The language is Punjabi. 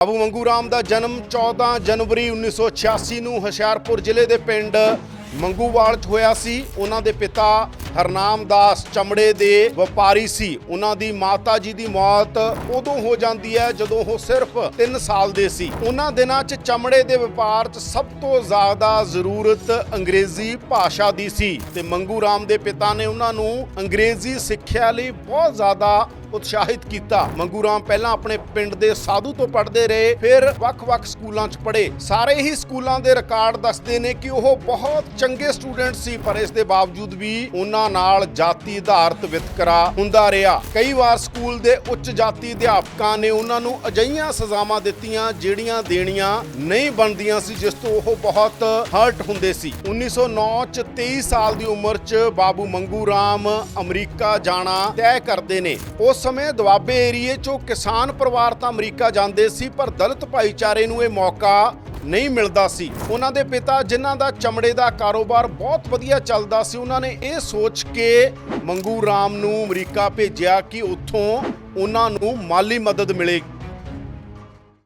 ਬਾਬੂ ਮੰਗੂ ਰਾਮ ਦਾ ਜਨਮ 14 ਜਨਵਰੀ 1986 ਨੂੰ ਹੁਸ਼ਿਆਰਪੁਰ ਜ਼ਿਲ੍ਹੇ ਦੇ ਪਿੰਡ ਮੰਗੂਵਾਲ 'ਚ ਹੋਇਆ ਸੀ। ਉਹਨਾਂ ਦੇ ਪਿਤਾ ਹਰਨਾਮ ਦਾਸ ਚਮੜੇ ਦੇ ਵਪਾਰੀ ਸੀ। ਉਹਨਾਂ ਦੀ ਮਾਤਾ ਜੀ ਦੀ ਮੌਤ ਉਦੋਂ ਹੋ ਜਾਂਦੀ ਹੈ ਜਦੋਂ ਉਹ ਸਿਰਫ 3 ਸਾਲ ਦੇ ਸੀ। ਉਹਨਾਂ ਦਿਨਾਂ 'ਚ ਚਮੜੇ ਦੇ ਵਪਾਰ 'ਚ ਸਭ ਤੋਂ ਜ਼ਿਆਦਾ ਜ਼ਰੂਰਤ ਅੰਗਰੇਜ਼ੀ ਭਾਸ਼ਾ ਦੀ ਸੀ। ਤੇ ਮੰਗੂ ਰਾਮ ਦੇ ਪਿਤਾ ਨੇ ਉਹਨਾਂ ਨੂੰ ਅੰਗਰੇਜ਼ੀ ਸਿੱਖਿਆ ਲਈ ਬਹੁਤ ਜ਼ਿਆਦਾ ਉਤਸ਼ਾਹਿਤ ਕੀਤਾ। ਮੰਗੂ ਰਾਮ ਪਹਿਲਾਂ ਆਪਣੇ ਪਿੰਡ ਦੇ ਸਾਧੂ ਤੋਂ ਪੜ੍ਹਦੇ ਰਹੇ, ਫਿਰ ਵੱਖ-ਵੱਖ ਸਕੂਲਾਂ 'ਚ ਪੜ੍ਹੇ। ਸਾਰੇ ਹੀ ਸਕੂਲਾਂ ਦੇ ਰਿਕਾਰਡ ਦੱਸਦੇ ਨੇ ਕਿ ਉਹ ਬਹੁਤ ਚੰਗੇ ਸਟੂਡੈਂਟ ਸੀ, ਪਰ ਇਸ ਦੇ ਬਾਵਜੂਦ ਵੀ ਉਹਨਾਂ ਨਾਲ ਜਾਤੀ ਆਧਾਰਿਤ ਵਿਤਕਰਾ ਹੁੰਦਾ ਰਿਹਾ। ਕਈ ਵਾਰ ਸਕੂਲ ਦੇ ਉੱਚ ਜਾਤੀ ਅਧਿਆਪਕਾਂ ਨੇ ਉਹਨਾਂ ਨੂੰ ਅਜਈਆਂ ਸਜ਼ਾਵਾਂ ਦਿੱਤੀਆਂ ਜਿਹੜੀਆਂ ਦੇਣੀਆਂ ਨਹੀਂ ਬਣਦੀਆਂ ਸੀ, ਜਿਸ ਤੋਂ ਉਹ ਬਹੁਤ ਹਰਟ ਹੁੰਦੇ ਸੀ। 1909 ਚ 23 ਸਾਲ ਦੀ ਉਮਰ 'ਚ ਬਾਬੂ ਮੰਗੂ ਰਾਮ ਅਮਰੀਕਾ ਜਾਣਾ ਤੈਅ ਕਰਦੇ ਨੇ। ਉਸ ਉਸ ਸਮੇਂ ਦੁਆਬੇ ਏਰੀਏ 'ਚੋਂ ਕਿਸਾਨ ਪਰਿਵਾਰ ਤਾਂ ਅਮਰੀਕਾ ਜਾਂਦੇ ਸੀ, ਪਰ ਦਲਿਤ ਭਾਈਚਾਰੇ ਨੂੰ ਇਹ ਮੌਕਾ ਨਹੀਂ ਮਿਲਦਾ ਸੀ। ਉਹਨਾਂ ਦੇ ਪਿਤਾ, ਜਿਨ੍ਹਾਂ ਦਾ ਚਮੜੇ ਦਾ ਕਾਰੋਬਾਰ ਬਹੁਤ ਵਧੀਆ ਚੱਲਦਾ ਸੀ, ਉਹਨਾਂ ਨੇ ਇਹ ਸੋਚ ਕੇ ਮੰਗੂ ਰਾਮ ਨੂੰ ਅਮਰੀਕਾ ਭੇਜਿਆ ਕਿ ਉੱਥੋਂ ਉਹਨਾਂ ਨੂੰ ਮਾਲੀ ਮਦਦ ਮਿਲੇਗੀ